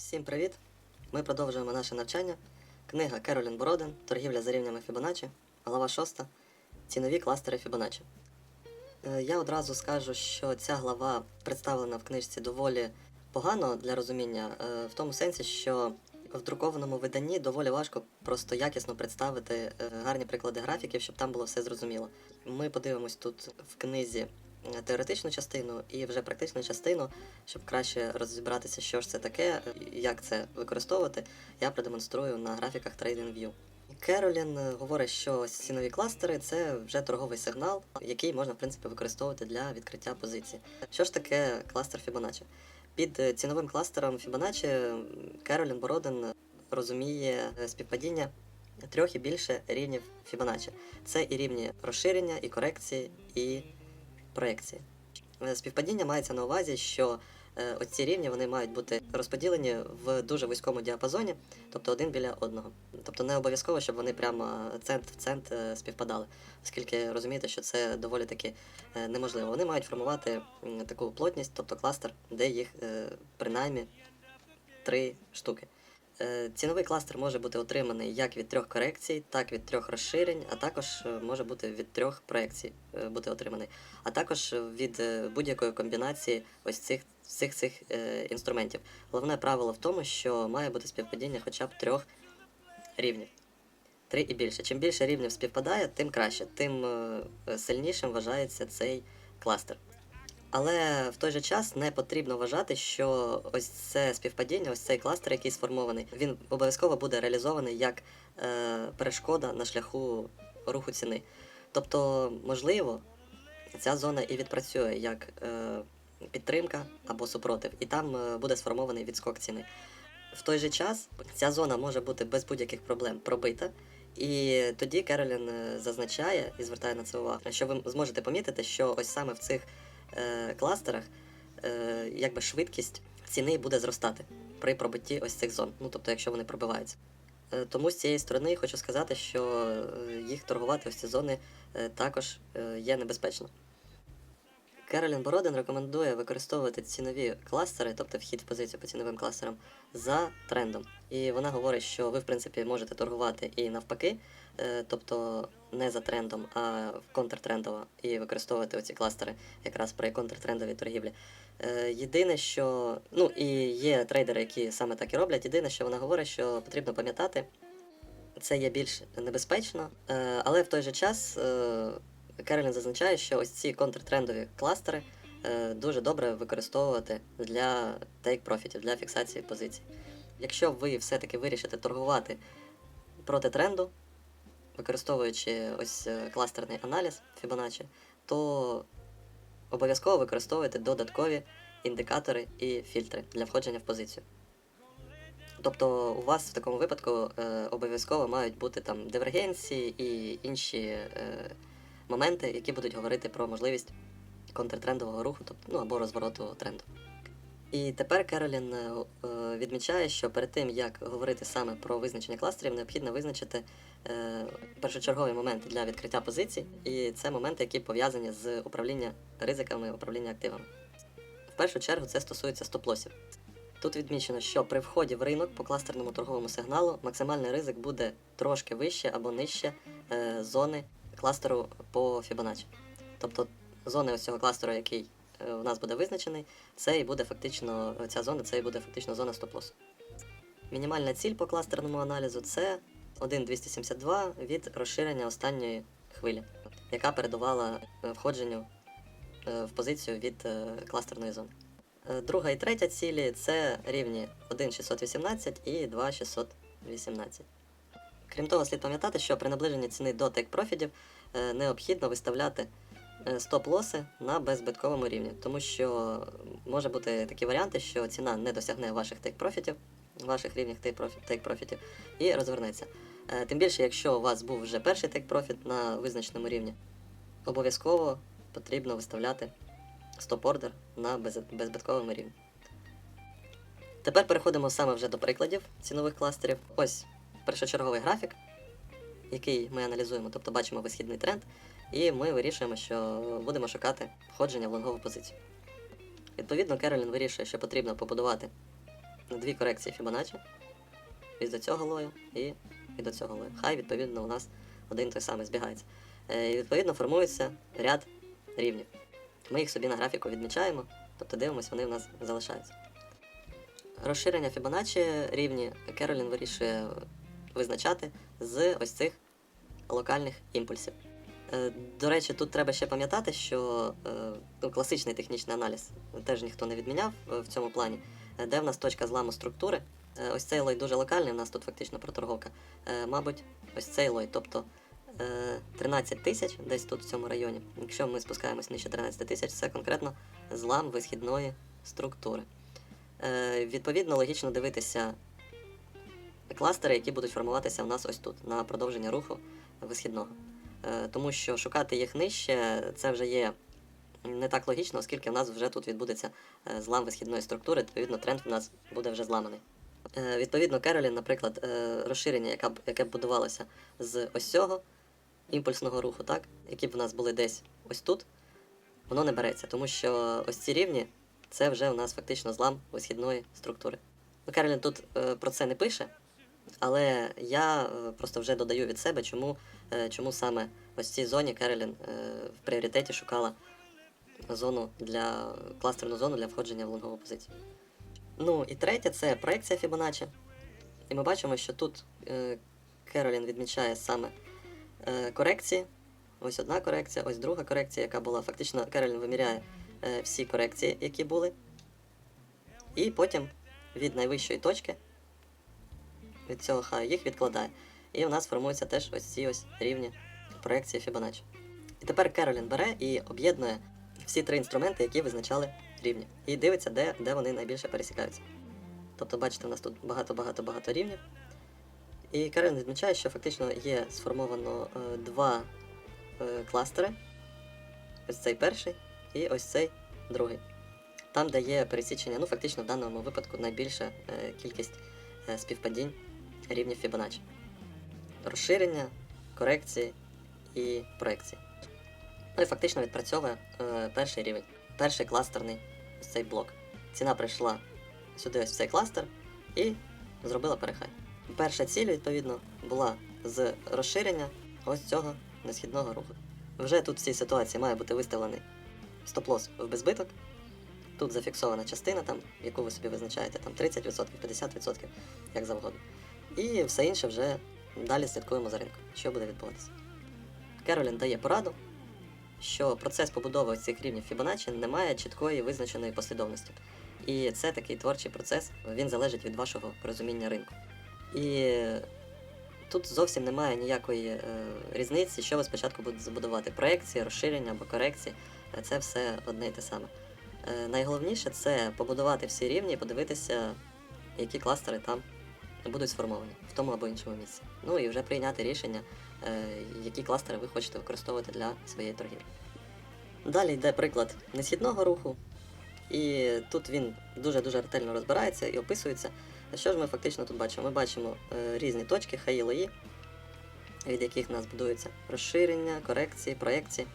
Всім привіт! Ми продовжуємо наше навчання. Книга Керолін Бороден Торгівля за рівнями Фібоначчі, глава 6. Цінові кластери Фібоначчі. Е, Я одразу скажу, що ця глава представлена в книжці доволі погано для розуміння, е, в тому сенсі, що в друкованому виданні доволі важко просто якісно представити е, гарні приклади графіків, щоб там було все зрозуміло. Ми подивимось тут в книзі теоретичну частину і вже практичну частину, щоб краще розібратися, що ж це таке, як це використовувати, я продемонструю на графіках TradingView. Керолін говорить, що цінові кластери це вже торговий сигнал, який можна в принципі використовувати для відкриття позиції. Що ж таке кластер Fibonacci? Під ціновим кластером Fibonacci Керолін Бороден розуміє співпадіння трьох і більше рівнів Fibonacci. Це і рівні розширення, і корекції, і проекції. Е, Співпадіння мається на увазі, що е, оці рівні вони мають бути розподілені в дуже вузькому діапазоні, тобто один біля одного. Тобто не обов'язково, щоб вони прямо цент в цент е, співпадали, оскільки розумієте, що це доволі таки неможливо. Вони мають формувати таку плотність, тобто кластер, де їх принаймні три штуки. Е, Ціновий кластер може бути отриманий як від трьох корекцій, так від трьох розширень, а також е, може бути від трьох проекцій е, бути отриманий, а також від будь-якої комбінації ось цих всіх цих інструментів. Головне правило в тому, що має бути співпадіння хоча б трьох рівнів. Три і більше. Чим більше рівнів співпадає, тим краще, тим сильнішим вважається цей кластер. Але в той же час не потрібно вважати, що ось це співпадіння, ось цей кластер, який сформований, він обов'язково буде реалізований як е, перешкода на шляху руху ціни. Тобто, можливо, ця зона і відпрацює як е, підтримка або супротив, і там е, буде сформований відскок ціни. В той же час ця зона може бути без будь-яких проблем пробита. І тоді Керолін е, зазначає і звертає на це увагу, що ви зможете помітити, що ось саме в цих кластерах е, якби швидкість ціни буде зростати при пробитті ось цих зон, ну тобто, якщо вони пробиваються. Е, тому з цієї сторони хочу сказати, що е, їх торгувати ось ці зони е, також е, є небезпечно. Керолін Бородин рекомендує використовувати цінові кластери, тобто вхід в позицію по ціновим кластерам, за трендом. І вона говорить, що ви, в принципі, можете торгувати і навпаки, е, тобто не за трендом, а контртрендово, і використовувати оці кластери якраз при контртрендовій торгівлі. Е, Єдине, що ну і є трейдери, які саме так і роблять. Єдине, що вона говорить, що потрібно пам'ятати, це є більш небезпечно, е, але в той же час Керолін зазначає, що ось ці контртрендові кластери е, дуже добре використовувати для тейк-профітів, для фіксації позицій. Якщо ви все-таки вирішите торгувати проти тренду, використовуючи ось е, кластерний аналіз Fibonacci, то обов'язково використовуйте додаткові індикатори і фільтри для входження в позицію. Тобто у вас в такому випадку е, обов'язково мають бути там дивергенції і інші е, моменти, які будуть говорити про можливість контртрендового руху, тобто ну або розвороту тренду. І тепер Керолін е, е, відмічає, що перед тим як говорити саме про визначення кластерів, необхідно визначити е, першочергові моменти для відкриття позицій, і це моменти, які пов'язані з управління ризиками, управління активами. В першу чергу це стосується стоп-лосів. Тут відмічено, що при вході в ринок по кластерному торговому сигналу максимальний ризик буде трошки вище або нижче зони кластеру по Fibonacci. Тобто зони ось цього кластеру, який е, у нас буде визначений, це і буде фактично ця зона, це і буде фактично зона стоп-лосу. Мінімальна ціль по кластерному аналізу це 1,272 від розширення останньої хвилі, яка передувала е, входженню е, в позицію від кластерної зони. Друга і третя цілі це рівні 1,618 і 2,618. Крім того, слід пам'ятати, що при наближенні ціни до тейк-профітів е, необхідно виставляти е, стоп-лоси на беззбитковому рівні, тому що може бути такі варіанти, що ціна не досягне ваших тейк-профітів, ваших рівнів тейк-профі- тейк-профітів і розвернеться. Е, Тим більше, якщо у вас був вже перший тейк-профіт на визначеному рівні, обов'язково потрібно виставляти стоп-ордер на без- беззбитковому рівні. Тепер переходимо саме вже до прикладів цінових кластерів. Ось першочерговий графік, який ми аналізуємо, тобто бачимо висхідний тренд, і ми вирішуємо, що будемо шукати входження в лонгову позицію. Відповідно, Керолін вирішує, що потрібно побудувати дві корекції Фібоначчі від до цього лою і від до цього лою. Хай, відповідно, у нас один той самий збігається. Е, І відповідно формується ряд рівнів. Ми їх собі на графіку відмічаємо, тобто дивимося, вони у нас залишаються. Розширення Фібоначчі рівні Керолін вирішує визначати з ось цих локальних імпульсів. Е, До речі, тут треба ще пам'ятати, що е, ну, класичний технічний аналіз теж ніхто не відміняв е, в цьому плані, де в нас точка зламу структури. Ось цей лой дуже локальний, у нас тут фактично проторговка. Мабуть, ось цей лой, тобто е, 13 тисяч десь тут в цьому районі. Якщо ми спускаємось нижче 13 тисяч, це конкретно злам висхідної структури. Відповідно, логічно дивитися кластери, які будуть формуватися у нас ось тут, на продовження руху висхідного. Е, Тому що шукати їх нижче це вже є не так логічно, оскільки в нас вже тут відбудеться е, злам висхідної структури, відповідно, тренд у нас буде вже зламаний. Е, Відповідно, Керолін, наприклад, розширення, яке б будувалося з ось цього імпульсного руху, так, які б в нас були десь ось тут, воно не береться, тому що ось ці рівні це вже у нас фактично злам висхідної структури. Ну, Керолін тут про це не пише, але я е, просто вже додаю від себе, чому, е, чому саме ось цій зоні Керолін е, в пріоритеті шукала зону для кластерну зону для входження в лонгову позицію. Ну і третє це проекція Фібоначчі. І ми бачимо, що тут Керолін відмічає саме корекції. Ось одна корекція, ось друга корекція, яка була. Фактично Керолін виміряє всі корекції, які були. І потім від найвищої точки, від цього хаю, їх відкладає. І у нас формуються теж ось ці ось рівні проекції Фібоначчі. І тепер Керолін бере і об'єднує всі три інструменти, які визначали рівні. І дивиться, де, де вони найбільше пересікаються. Тобто, бачите, у нас тут багато-багато-багато рівнів. І Керолін відмічає, що фактично є сформовано е, два е, кластери. Ось цей перший і ось цей другий. Там, де є пересічення, ну фактично в даному випадку найбільша е, кількість е, співпадінь рівнів Фібоначчі. Розширення, корекції і проекції. Ну і фактично відпрацьовує е, перший рівень, перший кластерний цей блок. Ціна прийшла сюди ось в цей кластер і зробила перехай. Перша ціль, відповідно, була з розширення ось цього несхідного руху. Вже тут в цій ситуації має бути виставлений стоп-лосс в безбиток. Тут зафіксована частина, там, яку ви собі визначаєте, там 30%, 50%, як завгодно. І все інше вже далі слідкуємо за ринком, що буде відбуватися. Керолін дає пораду, що процес побудови цих рівнів Фібоначчі не має чіткої визначеної послідовності. І це такий творчий процес, він залежить від вашого розуміння ринку. І тут зовсім немає ніякої е, різниці, що ви спочатку будете забудувати: проекції, розширення або корекції. Е, Це все одне і те саме. Е, найголовніше це побудувати всі рівні і подивитися, які кластери там будуть сформовані в тому або іншому місці. Ну і вже прийняти рішення, е, які кластери ви хочете використовувати для своєї торгівлі. Далі йде приклад несхідного руху, і тут він дуже-дуже ретельно розбирається і описується. Що ж ми фактично тут бачимо? Ми бачимо е, різні точки, хаї лої, від яких в нас будується розширення, корекції, проекції.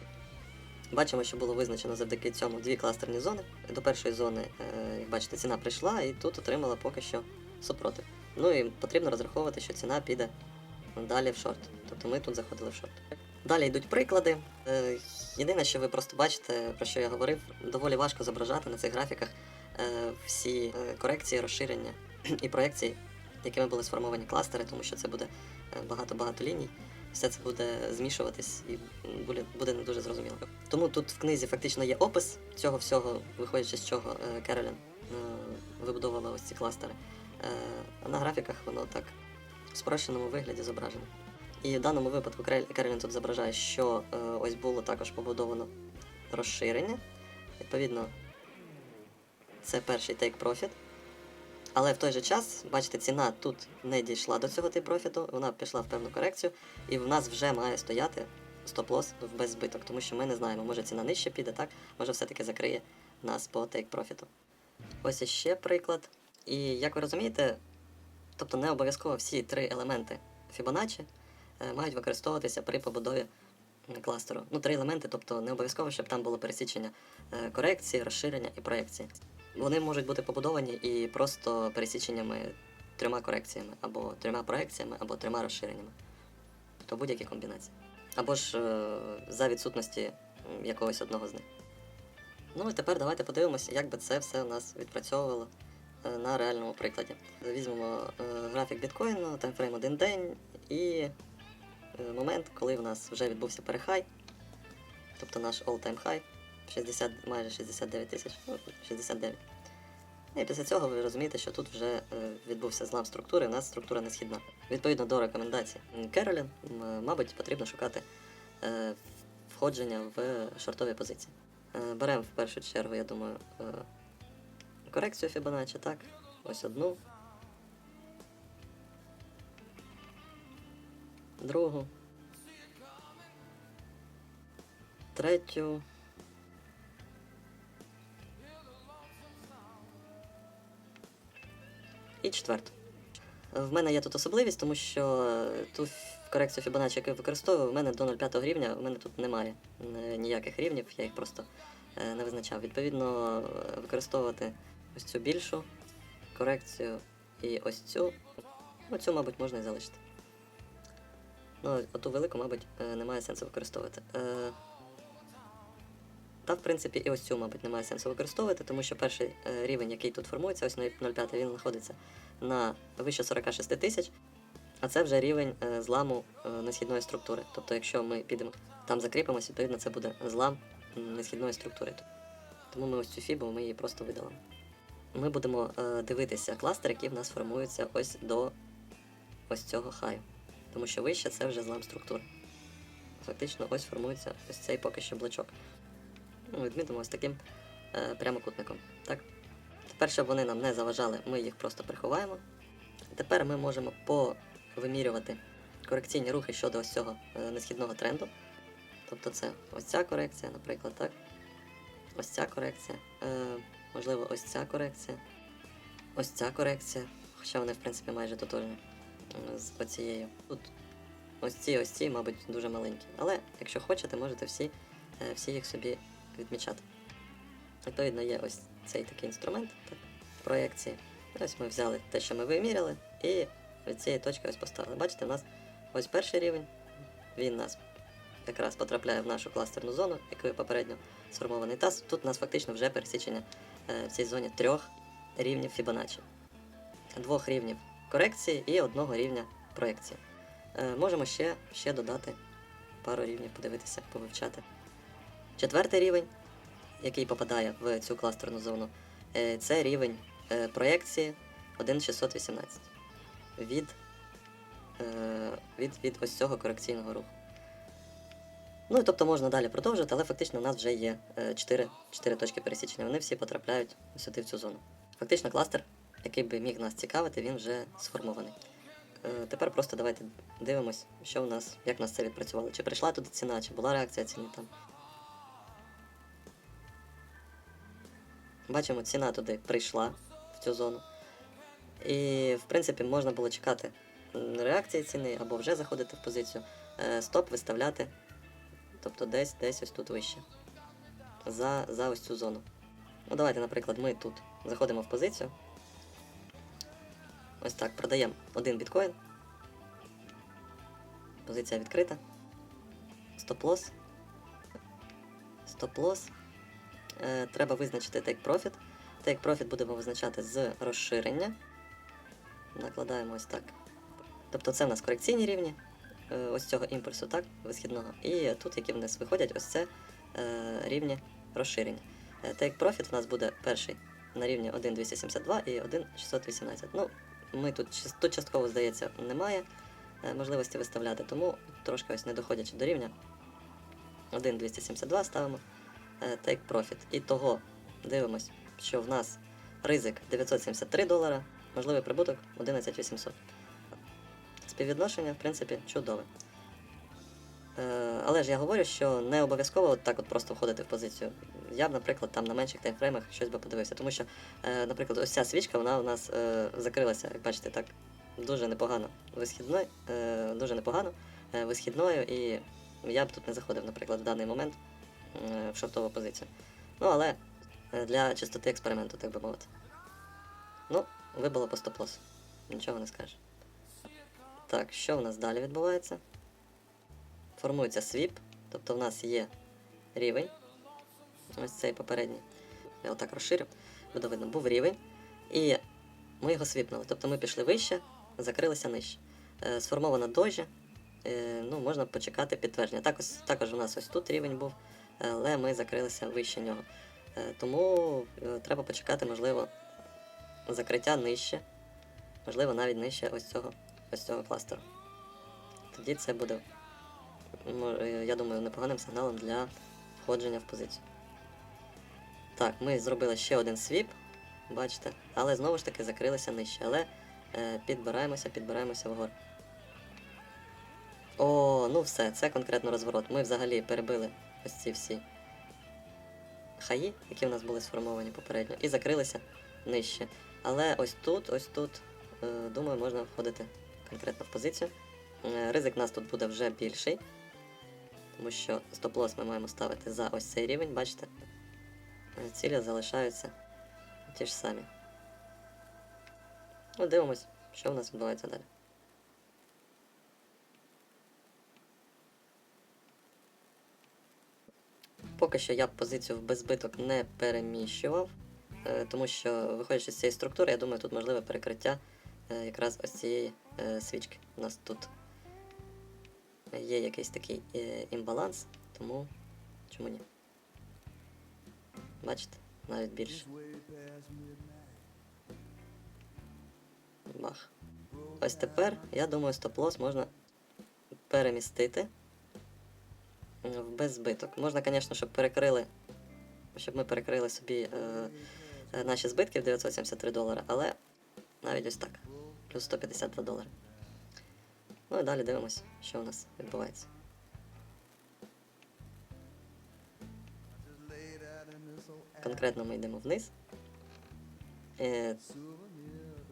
Бачимо, що було визначено завдяки цьому дві кластерні зони. До першої зони, е, як бачите, ціна прийшла і тут отримала поки що супротив. Ну і потрібно розраховувати, що ціна піде далі в шорт. Тобто ми тут заходили в шорт. Далі йдуть приклади. Е, Єдине, що ви просто бачите, про що я говорив, доволі важко зображати на цих графіках е, всі е, корекції, розширення і проекції, якими були сформовані кластери, тому що це буде багато-багато ліній. Все це буде змішуватись і буде, буде не дуже зрозуміло. Тому тут в книзі фактично є опис цього всього, виходячи з чого Керолін вибудовувала ось ці кластери. Е, А на графіках воно так в спрощеному вигляді зображено. І в даному випадку Керолін тут зображає, що е, ось було також побудовано розширення. Відповідно, це перший take profit. Але в той же час, бачите, ціна тут не дійшла до цього take профіту, вона пішла в певну корекцію, і в нас вже має стояти стоп-лосс в беззбиток, тому що ми не знаємо, може ціна нижче піде, так, може все-таки закриє нас по take профіту. Ось іще приклад. І як ви розумієте, тобто не обов'язково всі три елементи Fibonacci е, мають використовуватися при побудові кластеру. Ну, три елементи, тобто не обов'язково, щоб там було пересічення е, корекції, розширення і проекції. Вони можуть бути побудовані і просто пересіченнями трьома корекціями, або трьома проекціями, або трьома розширеннями. Тобто будь-які комбінації. Або ж е, за відсутності якогось одного з них. Ну і тепер давайте подивимося, як би це все у нас відпрацьовувало на реальному прикладі. Візьмемо е, графік біткоїну, таймфрейм один день і е, момент, коли в нас вже відбувся перехай, тобто наш all-time high, 60, майже 69 тисяч, ну, 69. І після цього ви розумієте, що тут вже е, відбувся злам структури, у нас структура не східна. Відповідно до рекомендацій Керолін, мабуть, потрібно шукати е, входження в шортові позиції. Е, Беремо в першу чергу, я думаю, е, корекцію Fibonacci, так. Ось одну. Другу. Третю. І четверту. В мене є тут особливість, тому що е, ту корекцію Fibonacci, яку я використовую, в мене до 0,5 рівня, в мене тут немає е, ніяких рівнів, я їх просто е, не визначав. Відповідно, використовувати ось цю більшу корекцію і ось цю. Ну, цю, мабуть, можна і залишити. Ну, оту велику, мабуть, е, немає сенсу використовувати. Е, Та, в принципі, і ось цю, мабуть, немає сенсу використовувати, тому що перший е, рівень, який тут формується, ось 0,5, він знаходиться на вище 46 тисяч, а це вже рівень зламу несхідної структури. Тобто, якщо ми підемо там закріпимося, відповідно, це буде злам несхідної структури. Тому ми ось цю фібу ми її просто видалимо. Ми будемо е, дивитися кластер, який в нас формується ось до ось цього хаю. Тому що вище це вже злам структури. Фактично, ось формується ось цей поки що блочок. Ну, відмітимо ось таким е, прямокутником. Так? Тепер, щоб вони нам не заважали, ми їх просто приховаємо. Тепер ми можемо повимірювати корекційні рухи щодо ось цього е, несхідного тренду. Тобто це ось ця корекція, наприклад, так. Ось ця корекція. Е, можливо, ось ця корекція. Ось ця корекція. Хоча вони, в принципі, майже тотожні з оцією. Тут ось ці, ось ці, мабуть, дуже маленькі. Але якщо хочете, можете всі, е, всі їх собі відмічати. Відповідно, є ось цей такий інструмент так, проєкції. Ось ми взяли те, що ми виміряли, і від цієї точки ось поставили. Бачите, у нас ось перший рівень, він нас якраз потрапляє в нашу кластерну зону, якою попередньо сформований таз. Тут у нас фактично вже пересічення в цій зоні трьох рівнів Fibonacci. Двох рівнів корекції і одного рівня проєкції. Е, можемо ще, ще додати пару рівнів, подивитися, повивчати. Четвертий рівень, який попадає в цю кластерну зону, е, це рівень е, проєкції 1.618 від, е, від, від ось цього корекційного руху. Ну і тобто можна далі продовжити, але фактично у нас вже є 4, 4 точки пересічення. Вони всі потрапляють сюди в цю зону. Фактично кластер, який би міг нас цікавити, він вже сформований. Е, Тепер просто давайте дивимось, що у нас, як у нас це відпрацювало. Чи прийшла туди ціна, чи була реакція ціни там. Бачимо, ціна туди прийшла в цю зону. І, в принципі, можна було чекати реакції ціни або вже заходити в позицію. Е, Стоп виставляти, тобто десь десь ось тут вище. За, за ось цю зону. Ну, давайте, наприклад, ми тут заходимо в позицію. Ось так, продаємо один біткоін. Позиція відкрита. Стоп-лос. Стоп-лос. Е, треба визначити take profit. Take profit будемо визначати з розширення. Накладаємо ось так. Тобто це в нас корекційні рівні ось цього імпульсу, так, висхідного. І тут, які в нас виходять, ось це е, рівні розширення. Е, Take profit у нас буде перший на рівні 1,272 і 1,618. Ну, ми тут, тут частково, здається, немає е, можливості виставляти, тому трошки ось не доходячи до рівня 1,272 ставимо е, take profit. І того дивимось, що в нас ризик 973 долара, можливий прибуток 11800. Співвідношення, в принципі, чудове. Е, але ж я говорю, що не обов'язково от так от просто входити в позицію. Я б, наприклад, там на менших таймфреймах щось би подивився. Тому що, е, наприклад, ось ця свічка, вона у нас е, закрилася, як бачите, так, дуже непогано висхідною, дуже непогано висхідною, і я б тут не заходив, наприклад, в даний момент в шортову позицію. Ну, але Для чистоти експерименту, так би мовити. Ну, вибило по стоп-лосу. Нічого не скажеш. Так, що в нас далі відбувається? Формується свіп, тобто в нас є рівень. Ось цей попередній. Я отак розширю, буде видно, був рівень. І ми його свіпнули. Тобто ми пішли вище, закрилися нижче. Е, сформована дожі. Е, ну, можна почекати підтвердження. Також, також у нас ось тут рівень був, але ми закрилися вище нього. Е, тому е, треба почекати, можливо, закриття нижче. Можливо, навіть нижче ось цього, ось цього кластеру. Тоді це буде, е, я думаю, непоганим сигналом для входження в позицію. Так, ми зробили ще один свіп, бачите, але знову ж таки закрилися нижче. Але е, підбираємося, підбираємося вгору. О, ну все, це конкретно розворот. Ми взагалі перебили ось ці всі хаї, які в нас були сформовані попередньо, і закрилися нижче. Але ось тут, ось тут, е, думаю, можна входити конкретно в позицію. Е, ризик у нас тут буде вже більший, тому що стоп-лос ми маємо ставити за ось цей рівень, бачите? Е, Цілі залишаються ті ж самі. Ну, дивимось, що в нас відбувається далі. Поки що я позицію в беззбиток не переміщував, е, тому що, виходячи з цієї структури, я думаю, тут можливе перекриття якраз ось цієї свічки. У нас тут є якийсь такий е, імбаланс, тому чому ні? Бачите, навіть більше. Бах. Ось тепер, я думаю, стоп-лос можна перемістити в беззбиток. Можна, звісно, щоб перекрили, щоб ми перекрили собі е, е, наші збитки в 973 долари, але навіть ось так. Плюс 152 долари. Ну і далі дивимося, що у нас відбувається. Конкретно ми йдемо вниз. Е,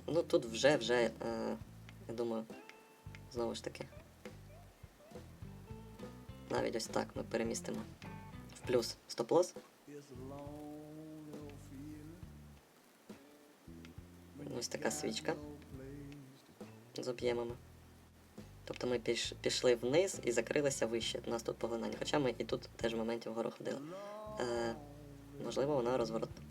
ну тут вже, вже, е, я думаю, знову ж таки. Навіть ось так ми перемістимо в плюс стоп-лос. Ось така свічка з об'ємами. Тобто ми піш, пішли вниз і закрилися вище. У нас тут поглинання. Хоча ми і тут теж в моменті вгору ходили. Е, можливо, вона розворотна.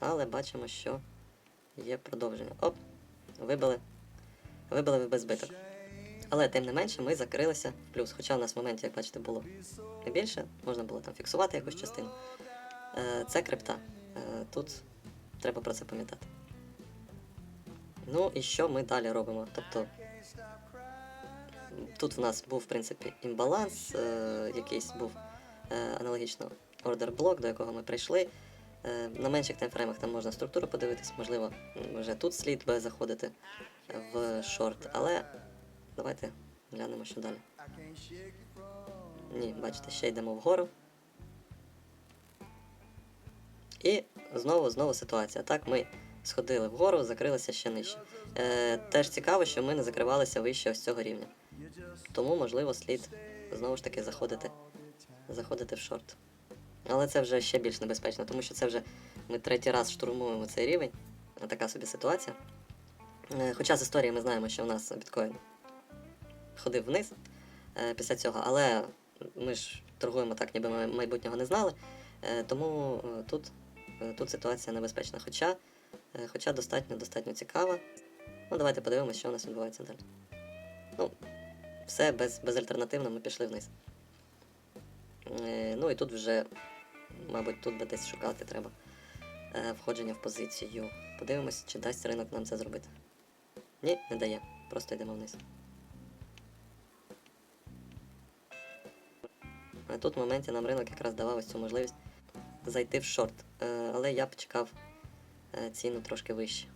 Але бачимо, що є продовження. Оп! Вибили. Вибили в беззбиток. Але тим не менше ми закрилися в плюс. Хоча у нас в моменті, як бачите, було не більше, можна було там фіксувати якусь частину. Е, це крипта. Тут треба про це пам'ятати. Ну і що ми далі робимо? Тобто тут в нас був, в принципі, імбаланс, е, якийсь був е, аналогічно ордер блок, до якого ми прийшли. Е, на менших таймфреймах там можна структуру подивитись, можливо, вже тут слід би заходити в шорт, але давайте глянемо, що далі. Ні, бачите, ще йдемо вгору. І знову знову ситуація. Так, ми сходили вгору, закрилися ще нижче. Е, теж цікаво, що ми не закривалися вище ось цього рівня. Тому, можливо, слід знову ж таки заходити, заходити в шорт. Але це вже ще більш небезпечно, тому що це вже ми третій раз штурмуємо цей рівень. Така собі ситуація. Е, Хоча з історії ми знаємо, що в нас біткоін ходив вниз е, після цього, але ми ж торгуємо так, ніби ми майбутнього не знали. Е, Тому е, тут, тут ситуація небезпечна. Хоча, е, хоча достатньо достатньо цікава. Ну, давайте подивимося, що у нас відбувається далі. Ну, все без, безальтернативно ми пішли вниз. Е, Ну і тут вже, мабуть, тут би десь шукати треба е, входження в позицію. Подивимось, чи дасть ринок нам це зробити. Ні, не дає. Просто йдемо вниз. А тут в моменті нам ринок якраз давав ось цю можливість зайти в шорт. Е, але я б чекав е, ціну трошки вище.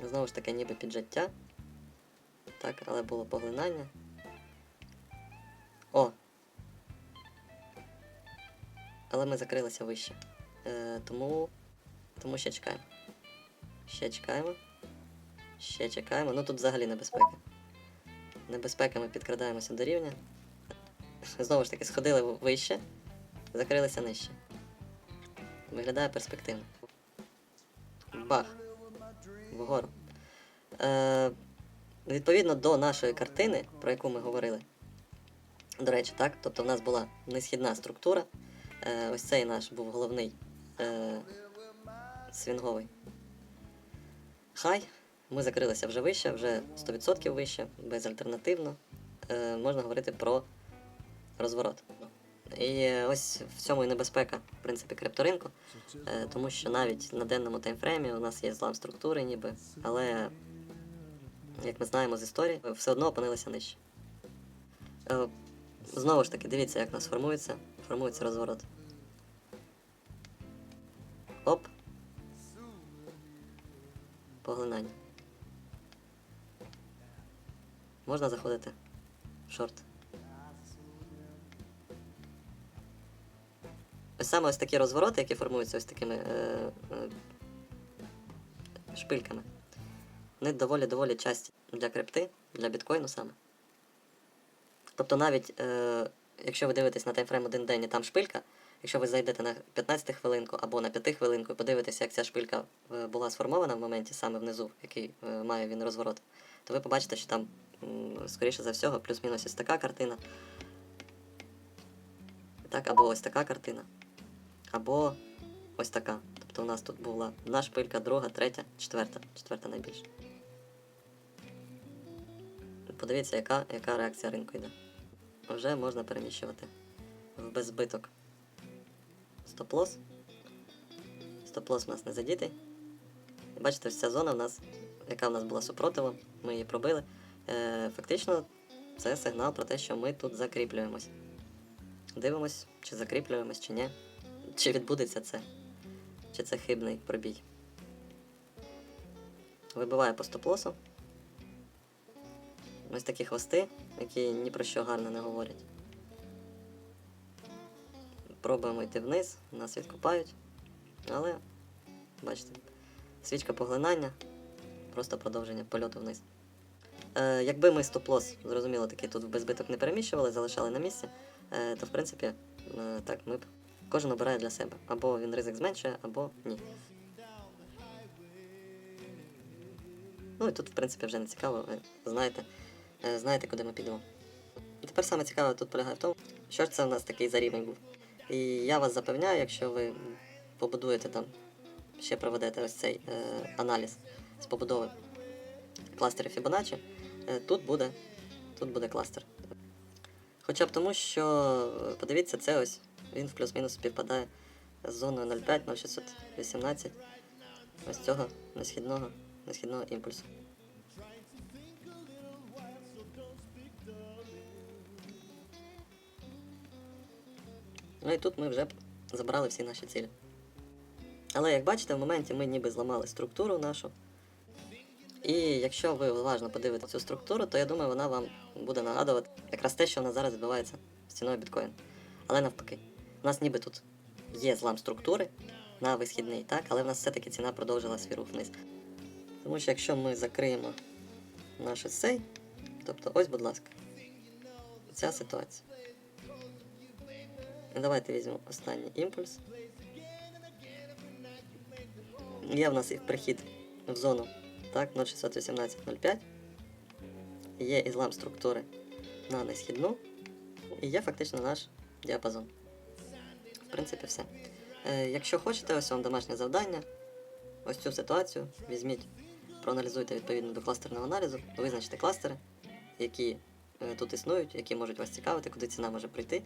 Знову ж таки, ніби піджаття. Так, але було поглинання. О! але ми закрилися вище. Е, тому, тому ще чекаємо. Ще чекаємо. Ще чекаємо. Ну тут взагалі небезпека. Небезпека ми підкрадаємося до рівня. Знову ж таки, сходили вище, закрилися нижче. Виглядає перспективно. Бах. Вгору. Е, відповідно до нашої картини, про яку ми говорили. До речі, так. Тобто в нас була несхідна структура. Е, ось цей наш був головний е, свінговий. Хай. Ми закрилися вже вище, вже 100% вище, безальтернативно. Е, можна говорити про розворот. І ось в цьому і небезпека, в принципі, крипторинку, е, тому що навіть на денному таймфреймі у нас є злам структури, ніби, але, як ми знаємо з історії, все одно опинилися нижче. Е, Знову ж таки, дивіться, як у нас формується, формується розворот. Оп. Поглинання. Можна заходити в шорт. Ось саме ось такі розвороти, які формуються ось такими е, е, шпильками. Вони доволі-доволі часті для крипти, для біткоїну саме. Тобто навіть е, якщо ви дивитесь на таймфрейм один день і там шпилька, якщо ви зайдете на 15 хвилинку або на 5 хвилинку і подивитеся, як ця шпилька е, була сформована в моменті саме внизу, який е, має він розворот, то ви побачите, що там, скоріше за всього, плюс-мінус ось така картина. Так, або ось така картина. Або ось така. Тобто у нас тут була одна шпилька, друга, третя, четверта. Четверта найбільша. Подивіться, яка, яка реакція ринку йде. Вже можна переміщувати в беззбиток. Стоп-лос. Стоп-лос у нас не задітий. Бачите, ця зона в нас, яка в нас була супротивом, ми її пробили. Е, фактично, це сигнал про те, що ми тут закріплюємось. Дивимось, чи закріплюємось, чи ні. Чи відбудеться це? Чи це хибний пробій? Вибиває по стоп-лосу. Ось такі хвости, які ні про що гарно не говорять. Пробуємо йти вниз, нас відкупають. Але, бачите, свічка поглинання, просто продовження польоту вниз. Е, якби ми стоп-лос, зрозуміло, таки тут в безбиток не переміщували, залишали на місці, е, то в принципі, е, так, ми б кожен обирає для себе. Або він ризик зменшує, або ні. Ну і тут, в принципі, вже не цікаво, ви знаєте, е, знаєте, куди ми підемо. Тепер саме цікаве тут полягає в тому, що ж це в нас такий за рівень був. І я вас запевняю, якщо ви побудуєте там, ще проведете ось цей е, аналіз з побудови кластерів Fibonacci, е, тут буде, тут буде кластер. Хоча б тому, що е, подивіться, це ось він в плюс-мінус співпадає з зоною 0,5, 0618 ось цього несхідного, несхідного імпульсу. Ну і тут ми вже забрали всі наші цілі. Але як бачите, в моменті ми ніби зламали структуру нашу. І якщо ви уважно подивитесь цю структуру, то я думаю, вона вам буде нагадувати якраз те, що у нас зараз відбувається з ціною біткоін. Але навпаки, у нас ніби тут є злам структури на висхідний, так, але в нас все-таки ціна продовжила свій рух вниз. Тому що якщо ми закриємо наш сей, тобто ось, будь ласка, ця ситуація. Давайте візьмемо останній імпульс. Є в нас і прихід в зону так, 0,618,05. Є ізлам структури на несхідну. І є фактично наш діапазон. В принципі, все. Е, якщо хочете, ось вам домашнє завдання. Ось цю ситуацію візьміть, проаналізуйте відповідно до кластерного аналізу, визначте кластери, які е, тут існують, які можуть вас цікавити, куди ціна може прийти.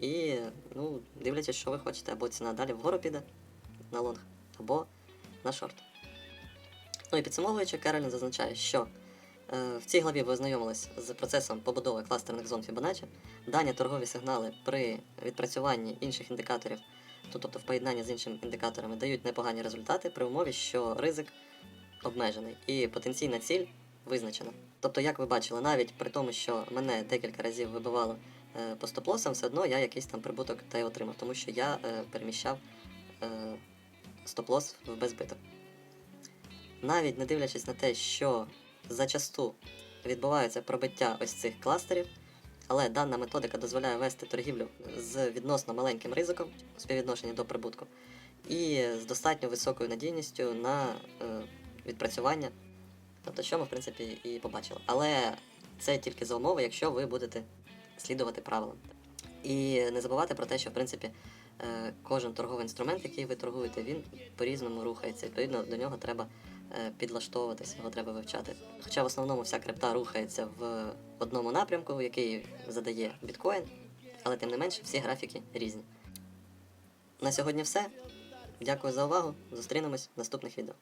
І ну, дивлячись, що ви хочете, або ціна далі вгору піде на лонг, або на шорт. Ну і підсумовуючи, Керолін зазначає, що е, в цій главі ви ознайомились з процесом побудови кластерних зон Fibonacci. Дані торгові сигнали при відпрацюванні інших індикаторів, тобто в поєднанні з іншими індикаторами, дають непогані результати при умові, що ризик обмежений і потенційна ціль визначена. Тобто, як ви бачили, навіть при тому, що мене декілька разів вибивало по стоп-лосам все одно я якийсь там прибуток та й отримав, тому що я е, переміщав е, стоп-лос в безбиток. Навіть не дивлячись на те, що зачасту відбувається пробиття ось цих кластерів, але дана методика дозволяє вести торгівлю з відносно маленьким ризиком у співвідношенні до прибутку і з достатньо високою надійністю на е, відпрацювання, тобто що ми в принципі і побачили. Але це тільки за умови, якщо ви будете слідувати правилам. І не забувати про те, що в принципі е, кожен торговий інструмент, який ви торгуєте, він по-різному рухається. Відповідно, до нього треба е, підлаштовуватися, його треба вивчати. Хоча в основному вся крипта рухається в одному напрямку, який задає біткоін, але тим не менше всі графіки різні. На сьогодні все. Дякую за увагу. Зустрінемось в наступних відео.